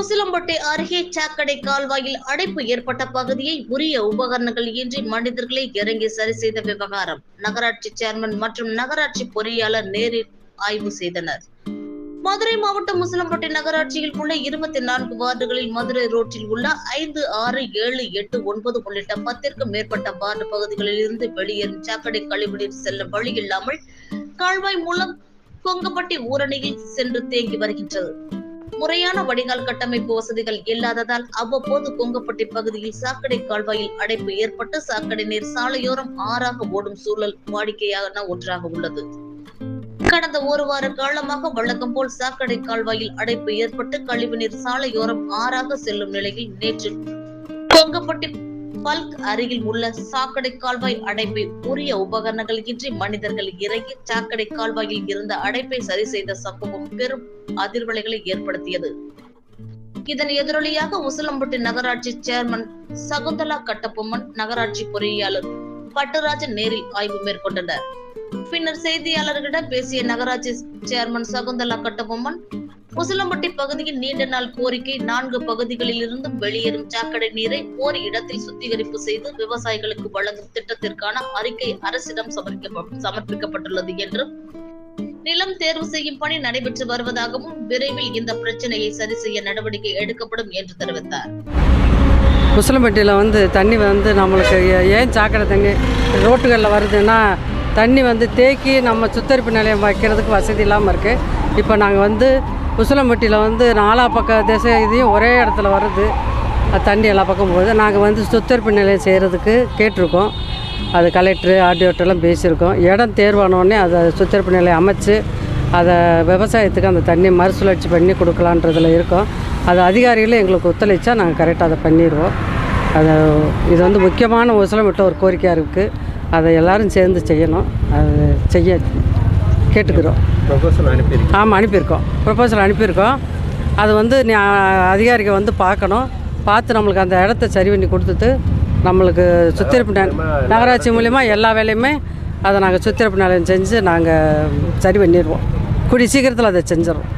உசிலம்பட்டி அருகே சாக்கடை கால்வாயில் அடைப்பு ஏற்பட்ட பகுதியை உரிய உபகரணங்கள் இன்றி மனிதர்களை இறங்கி சரி செய்த விவகாரம். நகராட்சி சேர்மன் மற்றும் நகராட்சி பொறியாளர் நேரில் ஆய்வு செய்தனர். மதுரை மாவட்டம் முசலம்பட்டி நகராட்சியில் உள்ள இருபத்தி நான்கு வார்டுகளில் மதுரை ரோட்டில் உள்ள ஐந்து ஆறு ஏழு எட்டு ஒன்பது உள்ளிட்ட பத்திற்கும் மேற்பட்ட வார்டு பகுதிகளில் இருந்து வெளியேறும் சாக்கடை கழிவுநீர் செல்ல வழி இல்லாமல் கால்வாய் மூலம் கொங்கப்பட்டி ஊரணியில் சென்று தேங்கி வருகின்றது. முறையான வடிகால் கட்டமைப்பு வசதிகள் இல்லாததால் அவ்வப்போது கொங்கப்பட்டி பகுதியில் சாக்கடை கால்வாயில் அடைப்பு ஏற்பட்டு சாக்கடை நீர் சாலையோரம் ஆறாக ஓடும் சூழல் வாடிக்கையான ஒன்றாக உள்ளது. கடந்த ஒரு வார காலமாக வழக்கம் போல் சாக்கடை கால்வாயில் அடைப்பு ஏற்பட்டு கழிவுநீர் சாலையோரம் ஆறாக செல்லும் நிலையில் நேற்று கொங்கப்பட்டி பல்க் அருகில் உள்ள சாக்கடை கால்வாய் அடைப்பை உரிய உபகரணங்கள் இன்றி மனிதர்கள் இறங்கி சாக்கடை கால்வாயில் இருந்த அடைப்பை சரி செய்த சம்பவம் பெரும் அதிர்வலைகளை ஏற்படுத்தியது. இதன் எதிரொலியாக உசிலம்பட்டி நகராட்சி சேர்மன் சகுந்தலா கட்டபொம்மன் நகராட்சி பொறியாளர் பட்டராஜன் நேரில் ஆய்வு மேற்கொண்டனர். பின்னர் செய்தியாளர்களிடம் பேசிய நகராட்சி சேர்மன் சகுந்தலா கட்டபொம்மன் உசிலம்பட்டி பகுதியின் நீண்ட நாள் கோரிக்கை நான்கு பகுதிகளில் இருந்தும் வெளியேறும் சாக்கடை நீரை ஓர் இடத்தில் சுத்திகரிப்பு செய்து விவசாயிகளுக்கு வழங்கும் திட்டத்திற்கான அறிக்கை அரசிடம் சமர்ப்பிக்க- சமர்ப்பிக்கப்பட்டுள்ளது என்றும் நிலம் தேர்வு செய்யும் பணி நடைபெற்று வருவதாகவும் விரைவில் இந்த பிரச்சனையை சரி செய்ய நடவடிக்கை எடுக்கப்படும் என்று தெரிவித்தார். முசலம்பட்டியில் வந்து தண்ணி வந்து நம்மளுக்கு ஏன் சாக்கடை தண்ணி ரோட்டுகளில் வருதுன்னா தண்ணி வந்து தேக்கி நம்ம சுத்தரிப்பு நிலையம் வைக்கிறதுக்கு வசதி இல்லாமல் இருக்குது இப்போ நாங்கள் வந்து உசிலம்பட்டியில் வந்து நாலா பக்க திசை இதையும் ஒரே இடத்துல வருது. தண்ணி எல்லா பக்கம் போகுது. நாங்கள் வந்து சுத்தரிப்பு நிலையம் செய்கிறதுக்கு கேட்டிருக்கோம். அது கலெக்டரு ஆர்டிஓட்டெல்லாம் பேசியிருக்கோம். இடம் தேர்வானோடனே அதை சுத்தரிப்பு நிலையம் அமைச்சு அதை விவசாயத்துக்கு அந்த தண்ணி மறுசுழற்சி பண்ணி கொடுக்கலான்றதில் இருக்கோம். அது அதிகாரிகளும் எங்களுக்கு ஒத்துழைச்சா நாங்கள் கரெக்டாக அதை பண்ணிடுவோம். அது இது வந்து முக்கியமான உசலமிட்ட ஒரு கோரிக்கையாக இருக்குது அதை எல்லோரும் சேர்ந்து செய்யணும். அது செய்ய கேட்டுக்கிறோம். ப்ரொபோசல் ஆமாம் அனுப்பியிருக்கோம். ப்ரொபோசல் அனுப்பியிருக்கோம். அது வந்து அதிகாரிகள் வந்து பார்க்கணும். பார்த்து நம்மளுக்கு அந்த இடத்த சரி பண்ணி கொடுத்துட்டு நம்மளுக்கு சுத்திரப்பு நகராட்சி மூலிமா எல்லா வேலையுமே அதை நாங்கள் சுத்திரப்பு நிலையம் செஞ்சு நாங்கள் சரி பண்ணிடுவோம். கூடிய சீக்கிரத்தில் அதை செஞ்சிடறோம்.